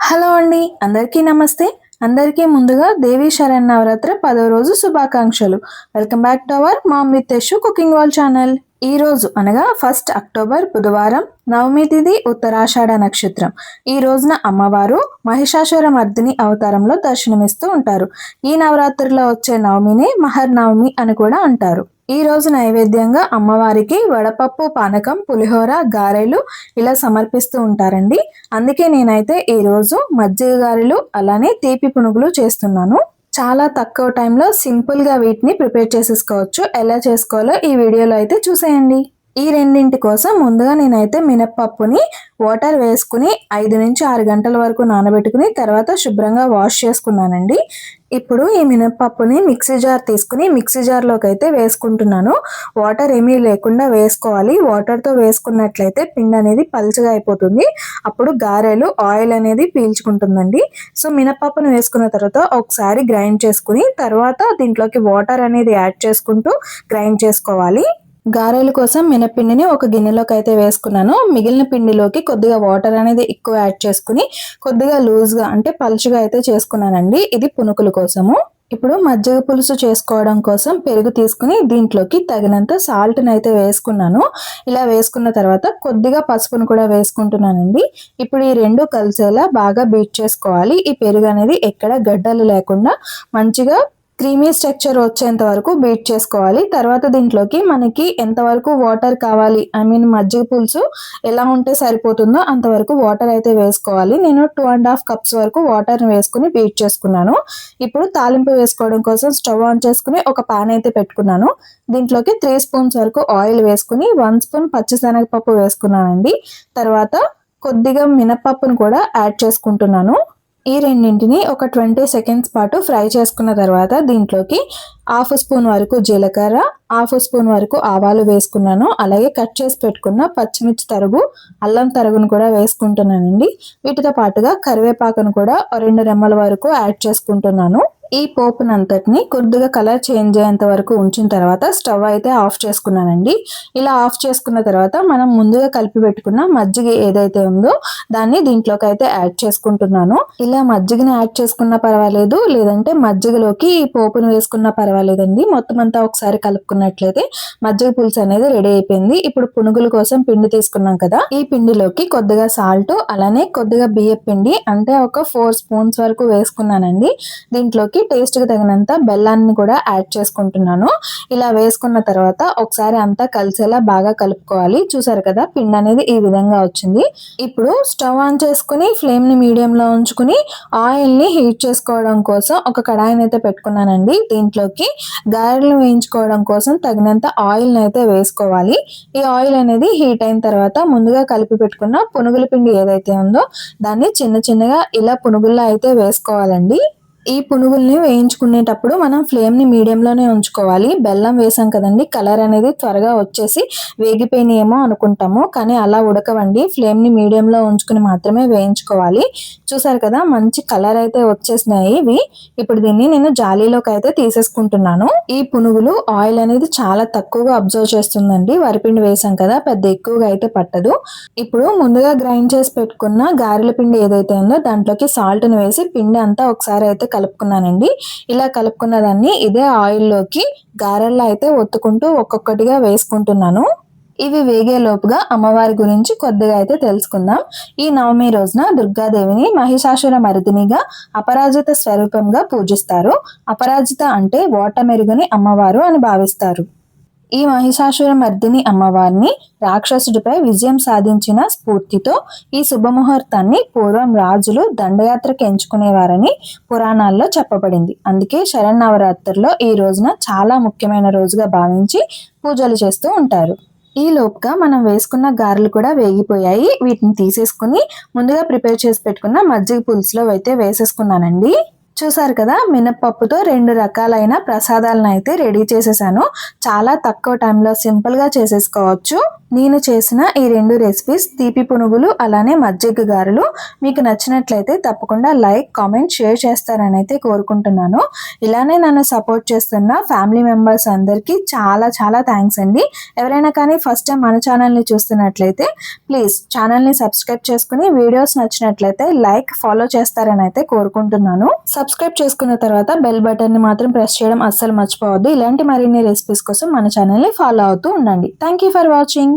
Hello అండి అందరికీ నమస్తే. అందరికీ ముందుగా దేవి శరణ్ నవరాత్రి పదో రోజు శుభాకాంక్షలు. Welcome back to our mom with Yashu cooking wall channel. ఈ రోజు అనగా ఫస్ట్ అక్టోబర్ బుధవారం నవమి తిథి ఉత్తరాషాఢ నక్షత్రం. ఈ రోజున అమ్మవారు మహిషాసుర మర్దిని అవతారంలో దర్శనమిస్తూ ఉంటారు. ఈ నవరాత్రిలో వచ్చే నవమిని మహర్నవమి అని కూడా అంటారు. ఈ రోజు నైవేద్యంగా అమ్మవారికి వడపప్పు పానకం పులిహోర గారెలు ఇలా సమర్పిస్తూ ఉంటారండి. అందుకే నేనైతే ఈరోజు మజ్జిగ గారెలు అలానే తీపి పునుగులు చేస్తున్నాను. చాలా తక్కువ టైంలో సింపుల్గా వీటిని ప్రిపేర్ చేసేసుకోవచ్చు. ఎలా చేసుకోవాలో ఈ వీడియోలో అయితే చూసేయండి. ఈ రెండింటి కోసం ముందుగా నేనైతే మినప్పప్పుని వాటర్ వేసుకుని ఐదు నుంచి ఆరు గంటల వరకు నానబెట్టుకుని తర్వాత శుభ్రంగా వాష్ చేసుకున్నానండి. ఇప్పుడు ఈ మినప్పప్పుని మిక్సీ జార్ తీసుకుని మిక్సీ జార్లోకి అయితే వేసుకుంటున్నాను. వాటర్ ఏమీ లేకుండా వేసుకోవాలి. వాటర్తో వేసుకున్నట్లయితే పిండి అనేది పలుచగా అయిపోతుంది. అప్పుడు గారెలు ఆయిల్ అనేది పీల్చుకుంటుందండి. సో మినప్పప్పును వేసుకున్న తర్వాత ఒకసారి గ్రైండ్ చేసుకుని తర్వాత దీంట్లోకి వాటర్ అనేది యాడ్ చేసుకుంటూ గ్రైండ్ చేసుకోవాలి. గారెల కోసం మినపిండిని ఒక గిన్నెలోకి అయితే వేసుకున్నాను. మిగిలిన పిండిలోకి కొద్దిగా వాటర్ అనేది ఎక్కువ యాడ్ చేసుకుని కొద్దిగా లూజ్గా అంటే పలుచుగా అయితే చేసుకున్నానండి. ఇది పునుకుల కోసము. ఇప్పుడు మజ్జిగ పులుసు చేసుకోవడం కోసం పెరుగు తీసుకుని దీంట్లోకి తగినంత సాల్ట్ని అయితే వేసుకున్నాను. ఇలా వేసుకున్న తర్వాత కొద్దిగా పసుపును కూడా వేసుకుంటున్నానండి. ఇప్పుడు ఈ రెండు కలిసేలా బాగా బీట్ చేసుకోవాలి. ఈ పెరుగు అనేది ఎక్కడ గడ్డలు లేకుండా మంచిగా క్రీమీ స్ట్రక్చర్ వచ్చేంత వరకు బీట్ చేసుకోవాలి. తర్వాత దీంట్లోకి మనకి ఎంతవరకు వాటర్ కావాలి? ఐ మీన్ మజ్జిగ పులుసు ఎలా ఉంటే సరిపోతుందో అంతవరకు వాటర్ అయితే వేసుకోవాలి. నేను టూ అండ్ హాఫ్ కప్స్ వరకు వాటర్ని వేసుకుని బీట్ చేసుకున్నాను. ఇప్పుడు తాలింపు వేసుకోవడం కోసం స్టవ్ ఆన్ చేసుకుని ఒక పాన్ అయితే పెట్టుకున్నాను. దీంట్లోకి త్రీ స్పూన్స్ వరకు ఆయిల్ వేసుకుని వన్ స్పూన్ పచ్చిశనగపప్పు వేసుకున్నానండి. తర్వాత కొద్దిగా మినపప్పును కూడా యాడ్ చేసుకుంటున్నాను. ఈ రెండింటిని ఒక ట్వంటీ సెకండ్స్ పాటు ఫ్రై చేసుకున్న తర్వాత దీంట్లోకి హాఫ్ స్పూన్ వరకు జీలకర్ర హాఫ్ స్పూన్ వరకు ఆవాలు వేసుకున్నాను. అలాగే కట్ చేసి పెట్టుకున్న పచ్చిమిర్చి తరుగు అల్లం తరుగును కూడా వేసుకుంటున్నానండి. వీటితో పాటుగా కరివేపాకును కూడా రెండు రెమ్మల వరకు యాడ్ చేసుకుంటున్నాను. ఈ పోపునంతటిని కొద్దిగా కలర్ చేంజ్ అయ్యేంత వరకు ఉంచిన తర్వాత స్టవ్ అయితే ఆఫ్ చేసుకున్నానండి. ఇలా ఆఫ్ చేసుకున్న తర్వాత మనం ముందుగా కలిపి పెట్టుకున్న మజ్జిగ ఏదైతే ఉందో దాన్ని దీంట్లోకి అయితే యాడ్ చేసుకుంటున్నాను. ఇలా మజ్జిగని యాడ్ చేసుకున్నా పర్వాలేదు లేదంటే మజ్జిగలోకి ఈ పోపును వేసుకున్నా పర్వాలేదండి. మొత్తం అంతా ఒకసారి కలుపుకున్నట్లయితే మజ్జిగ పులుసు అనేది రెడీ అయిపోయింది. ఇప్పుడు పునుగుల కోసం పిండి తీసుకున్నాం కదా ఈ పిండిలోకి కొద్దిగా సాల్ట్ అలానే కొద్దిగా బియ్య పిండి అంటే ఒక ఫోర్ స్పూన్స్ వరకు వేసుకున్నానండి. దీంట్లోకి టేస్ట్కి తగినంత బెల్లాన్ని కూడా యాడ్ చేసుకుంటున్నాను. ఇలా వేసుకున్న తర్వాత ఒకసారి అంతా కలిసేలా బాగా కలుపుకోవాలి. చూసారు కదా పిండి అనేది ఈ విధంగా వచ్చింది. ఇప్పుడు స్టవ్ ఆన్ చేసుకుని ఫ్లేమ్ని ఉంచుకుని ఆయిల్ని హీట్ చేసుకోవడం కోసం ఒక కడాయిని అయితే పెట్టుకున్నానండి. దీంట్లోకి గారెలు వేయించుకోవడం కోసం తగినంత ఆయిల్ని అయితే వేసుకోవాలి. ఈ ఆయిల్ అనేది హీట్ అయిన తర్వాత ముందుగా కలిపి పెట్టుకున్న పునుగుల పిండి ఏదైతే ఉందో దాన్ని చిన్న చిన్నగా ఇలా పునుగుల్లో అయితే వేసుకోవాలండి. ఈ పునుగుల్ని వేయించుకునేటప్పుడు మనం ఫ్లేమ్ని మీడియంలోనే ఉంచుకోవాలి. బెల్లం వేసాం కదండి కలర్ అనేది త్వరగా వచ్చేసి వేగిపోయినాయేమో అనుకుంటాము. కానీ అలా ఉడకవండి. ఫ్లేమ్ని మీడియంలో ఉంచుకుని మాత్రమే వేయించుకోవాలి. చూసారు కదా మంచి కలర్ అయితే వచ్చేసినాయి ఇవి. ఇప్పుడు దీన్ని నేను జాలీలోకి అయితే తీసేసుకుంటున్నాను. ఈ పునుగులు ఆయిల్ అనేది చాలా తక్కువగా అబ్జర్వ్ చేస్తుందండి. వరిపిండి వేసాం కదా పెద్ద ఎక్కువగా అయితే పట్టదు. ఇప్పుడు ముందుగా గ్రైండ్ చేసి పెట్టుకున్న గారెల పిండి ఏదైతే ఉందో దాంట్లోకి సాల్ట్ని వేసి పిండి అంతా ఒకసారి అయితే కలుపుకున్నానండి. ఇలా కలుపుకున్న దాన్ని ఇదే ఆయిల్లోకి గారెల్లో అయితే ఒత్తుకుంటూ ఒక్కొక్కటిగా వేసుకుంటున్నాను. ఇవి వేగే లోపుగా అమ్మవారి గురించి కొద్దిగా అయితే తెలుసుకుందాం. ఈ నవమి రోజున దుర్గాదేవిని మహిషాసుర మరిదినిగా అపరాజిత స్వరూపంగా పూజిస్తారు. అపరాజిత అంటే ఓటమెరుగని అమ్మవారు అని భావిస్తారు. ఈ మహిషాసుర మర్దిని అమ్మవారిని రాక్షసుడిపై విజయం సాధించిన స్ఫూర్తితో ఈ శుభముహూర్తాన్ని పూర్వం రాజులు దండయాత్రకు ఎంచుకునేవారని పురాణాల్లో చెప్పబడింది. అందుకే శరన్నవరాత్రుల్లో ఈ రోజున చాలా ముఖ్యమైన రోజుగా భావించి పూజలు చేస్తూ ఉంటారు. ఈ లోపుగా మనం వేసుకున్న గారెలు కూడా వేగిపోయాయి. వీటిని తీసేసుకుని ముందుగా ప్రిపేర్ చేసి పెట్టుకున్న మజ్జిగ పులుసులో అయితే వేసేసుకున్నానండి. చూసారు కదా మినప్పప్పుతో రెండు రకాలైన ప్రసాదాలను అయితే రెడీ చేసేసాను. చాలా తక్కువ టైంలో సింపుల్గా చేసేసుకోవచ్చు. నేను చేసిన ఈ రెండు రెసిపీస్ తీపి పునుగులు అలానే మజ్జిగ గారెలు. మీకు నచ్చినట్లయితే తప్పకుండా లైక్ కామెంట్ షేర్ చేస్తారని అయితే కోరుకుంటున్నాను. ఇలానే నన్ను సపోర్ట్ చేస్తున్న ఫ్యామిలీ మెంబర్స్ అందరికీ చాలా చాలా థ్యాంక్స్ అండి. ఎవరైనా కానీ ఫస్ట్ టైం మన ఛానల్ని చూస్తున్నట్లయితే ప్లీజ్ ఛానల్ని సబ్స్క్రైబ్ చేసుకుని వీడియోస్ నచ్చినట్లయితే లైక్ ఫాలో చేస్తారని అయితే కోరుకుంటున్నాను. సబ్స్క్రైబ్ చేసుకున్న తర్వాత బెల్ బటన్ని మాత్రం ప్రెస్ చేయడం అస్సలు మర్చిపోవద్దు. ఇలాంటి మరిన్ని రెసిపీస్ కోసం మన ఛానల్ని ఫాలో అవుతూ ఉండండి. Thank you for watching